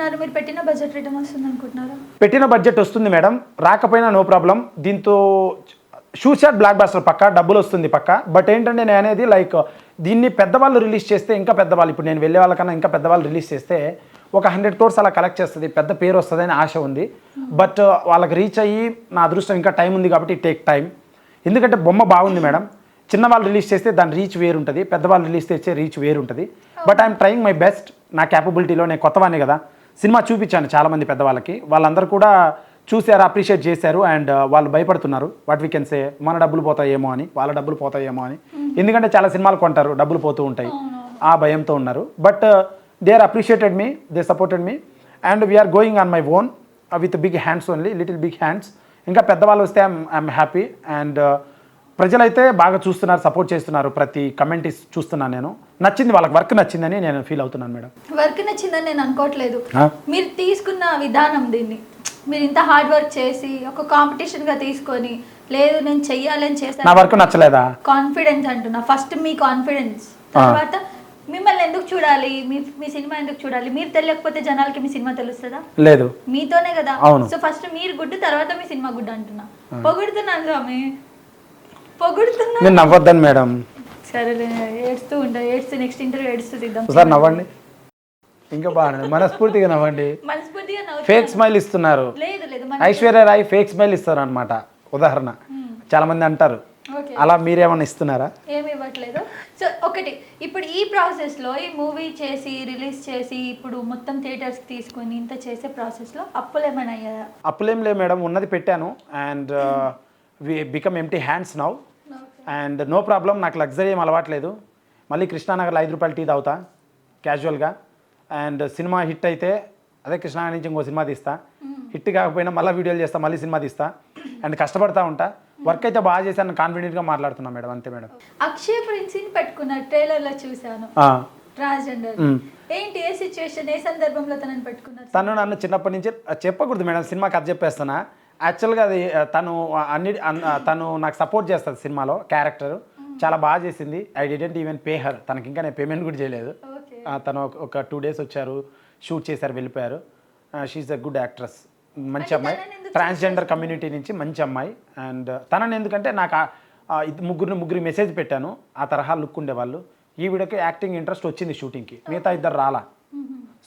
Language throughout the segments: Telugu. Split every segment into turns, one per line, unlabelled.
అనుకుంటున్నారు మీరు పెట్టిన బడ్జెట్ రిటర్న్ వస్తుంది అనుకుంటున్నారా?
పెట్టిన బడ్జెట్ వస్తుంది మేడం. రాకపోయినా నో ప్రాబ్లం దీంతో షూ షాట్ బ్లాక్ బాస్టర్ పక్క డబ్బులు వస్తుంది పక్క. బట్ ఏంటంటే నేను అనేది లైక్ దీన్ని పెద్దవాళ్ళు రిలీజ్ చేస్తే ఇంకా పెద్దవాళ్ళు ఇప్పుడు నేను వెళ్ళే వాళ్ళకన్నా ఇంకా పెద్దవాళ్ళు రిలీజ్ చేస్తే ఒక హండ్రెడ్ క్రోర్స్ అలా కలెక్ట్ చేస్తుంది పెద్ద పేరు వస్తుంది అని ఆశ ఉంది. బట్ uh, వాళ్ళకి రీచ్ అయ్యి నా అదృష్టం ఇంకా టైం ఉంది కాబట్టి టేక్ టైం ఎందుకంటే బొమ్మ బాగుంది మేడం. చిన్నవాళ్ళు రిలీజ్ చేస్తే దాని రీచ్ వేరు ఉంటుంది పెద్దవాళ్ళు రిలీజ్ చేస్తే రీచ్ వేరు ఉంటుంది but I'm trying my best నా క్యాపబిలిటీలో నేను కొత్తవాడిని కదా. సినిమా చూపించాను చాలామంది పెద్దవాళ్ళకి. వాళ్ళందరూ కూడా చూశారు అప్రిషియేట్ చేశారు అండ్ వాళ్ళు భయపడుతున్నారు. వాట్ వీ కెన్ సే మన డబ్బులు పోతాయేమో అని వాళ్ళ డబ్బులు పోతాయేమో అని. ఎందుకంటే చాలా సినిమాలు కొంటారు డబ్బులు పోతూ ఉంటాయి. ఆ భయంతో ఉన్నారు. But they are appreciated me they supported me and we're going on my own with big hands only little big hands ఇంకా పెద్దవాళ్ళు వస్తే ఐమ్ ఐఎమ్ హ్యాపీ అండ్ ప్రజలైతే బాగా చూస్తున్నారు సపోర్ట్ చేస్తున్నారు ప్రతి కమెంట్ చూస్తున్నాను నేను. నచ్చింది వాళ్ళకి వర్క్ నచ్చిందని నేను ఫీల్ అవుతున్నాను మేడం.
వర్క్ నచ్చిందని నేను అనుకోవట్లేదు? మీరు తీసుకున్న విధానం దీన్ని. మీరు ఇంత హార్డ్ వర్క్ చేసి ఒక కాంపిటీషన్గా తీసుకొని లేదు నేను చెయ్యాలని
నా
చేస్తాను
వర్క్ నచ్చలేదా?
కాన్ఫిడెన్స్ అంటున్నా. ఫస్ట్ మీ కాన్ఫిడెన్స్ తర్వాత మిమ్మల్ని ఎందుకు చూడాలి? మీ మీ సినిమా ఎందుకు చూడాలి? మీరు తెలియకపోతే జనాలకి మీ సినిమా తెలుస్తుందా?
లేదు.
మీతోనే కదా. సో ఫస్ట్ మీరు గుడ్డు తర్వాత మీ సినిమా గుడ్డు అంటున్నా. పొగుడుతున్నాను స్వామి. పొగుడుతున్నా
మీరు నవ్వొద్దని మేడం.
సరేలే ఏడుస్తూ ఉంటా ఏడుస్తూ నెక్స్ట్ ఇంటర్వ్యూ ఏడుస్తూ తీద్దాం.
ఒకసారి నవ్వండి. ఇంకా బాగానే మనస్ఫూర్తిగా నవ్వండి.
మనస్ఫూర్తిగా నవ్వు
ఫేక్ స్మైల్ ఇస్తున్నారు.
లేదు లేదు మన
ఐశ్వర్య రాయ్ ఫేక్ స్మైల్ ఇస్తారు అనమాట ఉదాహరణ. చాలా మంది అంటారు.
ఓకే.
అలా మీరేమన్నా ఇస్తున్నారా?
ఏమి ఇవ్వట్లేదు. సో ఒకటి ఇప్పుడు ఈ ప్రాసెస్లో ఈ మూవీ చేసి రిలీజ్ చేసి ఇప్పుడు మొత్తం థియేటర్స్కి తీసుకొని ఇంత చేసే ప్రాసెస్లో అప్పులు ఏమైనా అయ్యాయా?
అప్పులేం లే మేడం. ఉన్నది పెట్టాను. And we become empty hands now and no problem నాకు లగ్జరీ ఏం అలవాట్లేదు. మళ్ళీ కృష్ణానగర్లో ఐదు రూపాయలు టీ తాగుతా క్యాజువల్గా అండ్ సినిమా హిట్ అయితే అదే కృష్ణానగర్ నుంచి ఇంకో సినిమా తీస్తా. హిట్ కాకపోయినా మళ్ళీ వీడియోలు చేస్తా మళ్ళీ సినిమా తీస్తా. అండ్ కష్టపడతా ఉంటా. వర్క్ అయితే బాగా చేశాను కాన్ఫిడెంట్గా మాట్లాడుతున్నా మేడం అంతే మేడం.
అక్షయ్ ప్రిన్స్ని పెట్టుకున్న ట్రైలర్లో చూశాను.
ఆ,
ట్రాన్స్జెండర్. ఏంటి ఏ సిచ్యువేషన్ ఏ సందర్భంలో తనని పెట్టుకున్నారు?
తను నన్ను చిన్నప్పటి నుంచి చెప్పకూడదు మేడం సినిమా కథ చెప్పేస్తున్నా. యాక్చువల్గా అది తను అన్ని తను నాకు సపోర్ట్ చేస్తుంది సినిమాలో క్యారెక్టర్. చాలా బాగా చేసింది. I didn't even pay her. తనకి ఇంకా నేను పేమెంట్ కూడా చేయలేదు. తను ఒక- టూ డేస్ వచ్చారు షూట్ చేశారు వెళ్ళిపోయారు. షీఈ్ అ గుడ్ యాక్ట్రెస్ మంచి అమ్మాయి. ట్రాన్స్జెండర్ కమ్యూనిటీ నుంచి మంచి అమ్మాయి. అండ్ తనని ఎందుకంటే నాకు ముగ్గురు ముగ్గురు మెసేజ్ పెట్టాను. ఆ తరహా లుక్ ఉండేవాళ్ళు. ఈ వీడియోకి యాక్టింగ్ ఇంట్రెస్ట్ వచ్చింది షూటింగ్కి మిగతా ఇద్దరు రాలా.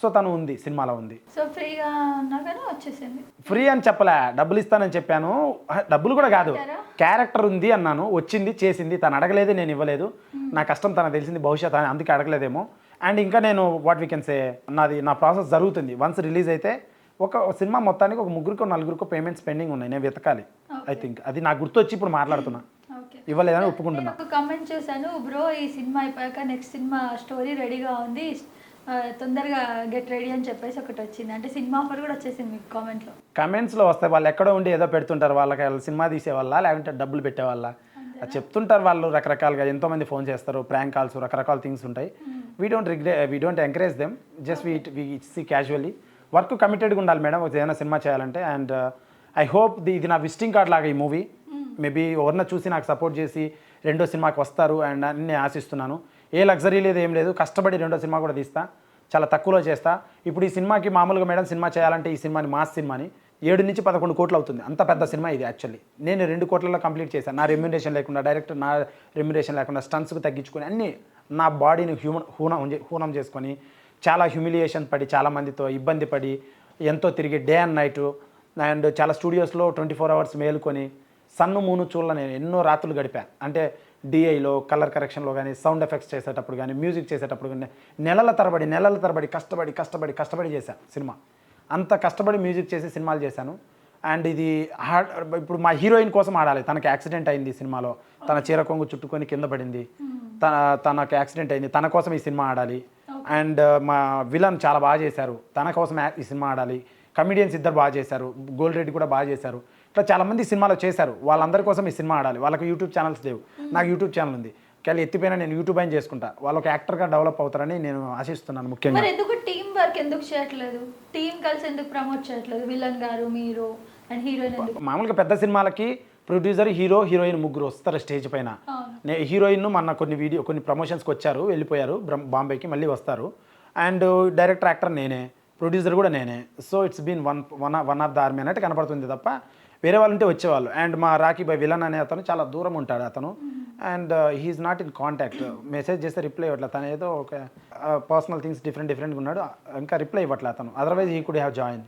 సో తను ఉంది సినిమాలో ఉంది.
సో ఫ్రీగా వచ్చేసింది.
ఫ్రీ అని చెప్పలే డబ్బులు ఇస్తానని చెప్పాను. డబ్బులు కూడా కాదు? క్యారెక్టర్ ఉంది అన్నాను వచ్చింది చేసింది తను అడగలేదు నేను ఇవ్వలేదు. నా కష్టం తనకు తెలిసింది భవిష్యత్ అందుకే అడగలేదేమో. అండ్ ఇంకా నేను వాట్ వీ కెన్ సే నాది నా ప్రాసెస్ జరుగుతుంది. వన్స్ రిలీజ్ అయితే ఒక సినిమా మొత్తానికి ఒక ముగ్గురికో నలుగురికో పేమెంట్స్ పెండింగ్ ఉన్నాయి. నేను వెతకాలి ఐ థింక్ అది నాకు గుర్తొచ్చి ఇప్పుడు మాట్లాడుతున్నా. ఇవ్వలేదని ఒప్పుకుంటున్నా.
కమెంట్ చూసాను బ్రో ఈ సినిమా అయిపోయాక నెక్స్ట్ సినిమా స్టోరీ రెడీగా ఉంది. తొందరగా గెట్ రెడీ అని చెప్పేసి ఒకటి వచ్చింది. అంటే సినిమా ఆఫర్ కూడా వచ్చేసింది మీకు కామెంట్లో
కమెంట్స్లో వస్తాయి. వాళ్ళు ఎక్కడో ఉండి ఏదో పెడుతుంటారు. వాళ్ళకి వాళ్ళు సినిమా తీసేవాళ్ళ? లేకుంటే డబ్బులు పెట్టేవాళ్ళ? చెప్తుంటారు వాళ్ళు రకరకాలుగా. ఎంతోమంది ఫోన్ చేస్తారు. ప్రాంక్ కాల్స్ రకరకాల థింగ్స్ ఉంటాయి. We don't regret we don't encourage them just we we see casually work కమిటెడ్గా ఉండాలి మేడం. ఒక ఏదైనా సినిమా చేయాలంటే. అండ్ ఐ హోప్ ది ఇది నా విజిటింగ్ కార్డ్ లాగా ఈ మూవీ మేబీ ఎవరిన చూసి నాకు సపోర్ట్ చేసి రెండో సినిమాకి వస్తారు. అండ్ అని నేను ఆశిస్తున్నాను. ఏ లగ్జరీ లేదు ఏం లేదు. కష్టపడి రెండో సినిమా కూడా తీస్తా. చాలా తక్కువలో చేస్తా. ఇప్పుడు ఈ సినిమాకి మామూలుగా మేడం సినిమా చేయాలంటే ఈ సినిమాని మాస్ సినిమాని ఏడు నుంచి పదకొండు కోట్లు అవుతుంది. అంత పెద్ద సినిమా ఇది యాక్చువల్లీ. నేను రెండు కోట్లలో కంప్లీట్ చేశాను నా రెమ్యునేషన్ లేకుండా డైరెక్ట్ నా రెమ్యునేషన్ లేకుండా స్టన్స్కి తగ్గించుకొని అన్ని నా బాడీని హ్యూమన్ హూనం హూనం చేసుకొని చాలా హ్యూమిలియేషన్ పడి చాలా మందితో ఇబ్బంది పడి ఎంతో తిరిగి డే అండ్ నైట్ అండ్ చాలా స్టూడియోస్లో ట్వంటీ ఫోర్ అవర్స్ మేలుకొని సన్ను మూను చూడల నేను ఎన్నో రాత్రులు గడిపాను. అంటే డిఐలో కలర్ కరెక్షన్లో కానీ సౌండ్ ఎఫెక్ట్స్ చేసేటప్పుడు కానీ మ్యూజిక్ చేసేటప్పుడు కానీ నెలల తరబడి నెలల తరబడి కష్టపడి కష్టపడి కష్టపడి చేశాను సినిమా. అంత కష్టపడి మ్యూజిక్ చేసి సినిమాలు చేశాను. అండ్ ఇది హార్డ్ ఇప్పుడు మా హీరోయిన్ కోసం ఆడాలి. తనకి యాక్సిడెంట్ అయింది ఈ సినిమాలో. తన చీర కొంగు చుట్టుకొని కింద పడింది. తన తనకు యాక్సిడెంట్ అయింది. తన కోసం ఈ సినిమా ఆడాలి. అండ్ మా విలన్ చాలా బాగా చేశారు. తన కోసం ఈ సినిమా ఆడాలి. కమిడియన్స్ ఇద్దరు బాగా చేశారు. గోల్డ్ రెడ్డి కూడా బాగా చేశారు. ఇట్లా చాలా మంది సినిమాలో చేశారు. వాళ్ళందరి కోసం ఈ సినిమా ఆడాలి. వాళ్ళకి యూట్యూబ్ ఛానల్స్ లేవు. నాకు యూట్యూబ్ ఛానల్ ఉంది. కానీ ఎత్తిపోయినా నేను యూట్యూబ్ అయిన చేసుకుంటా. వాళ్ళు ఒక యాక్టర్గా డెవలప్ అవుతారని నేను ఆశిస్తున్నాను ముఖ్యంగా.
మరి ఎందుకు టీం వర్క్ ఎందుకు చేయట్లేదు? టీం కలిసి ఎందుకు ప్రమోట్ చేయట్లేదు? విలన్ గారు మీరు అండ్ హీరోయిన్ ఎందుకు?
మామూలుగా పెద్ద సినిమాలకి ప్రొడ్యూసర్ హీరో హీరోయిన్ ముగ్గురు వస్తారు స్టేజ్ పైన. నే హీరోయిన్ మొన్న కొన్ని వీడియో కొన్ని ప్రమోషన్స్కి వచ్చారు వెళ్ళిపోయారు. బాంబేకి మళ్ళీ వస్తారు. అండ్ డైరెక్టర్ యాక్టర్ నేనే. ప్రొడ్యూసర్ కూడా నేనే. So it's been one one one of the army అన్నట్టు కనపడుతుంది తప్ప వేరే వాళ్ళు ఉంటే వచ్చేవాళ్ళు. అండ్ మా రాఖీ బై విలన్ అనే అతను చాలా దూరం ఉంటాడు అతను. And he's not in contact message చేస్తే రిప్లై ఇవ్వట్లే. తను ఏదో ఒక పర్సనల్ థింగ్స్ డిఫరెంట్ డిఫరెంట్గా ఉన్నాడు. ఇంకా రిప్లై ఇవ్వట్లే అతను. Otherwise he could have join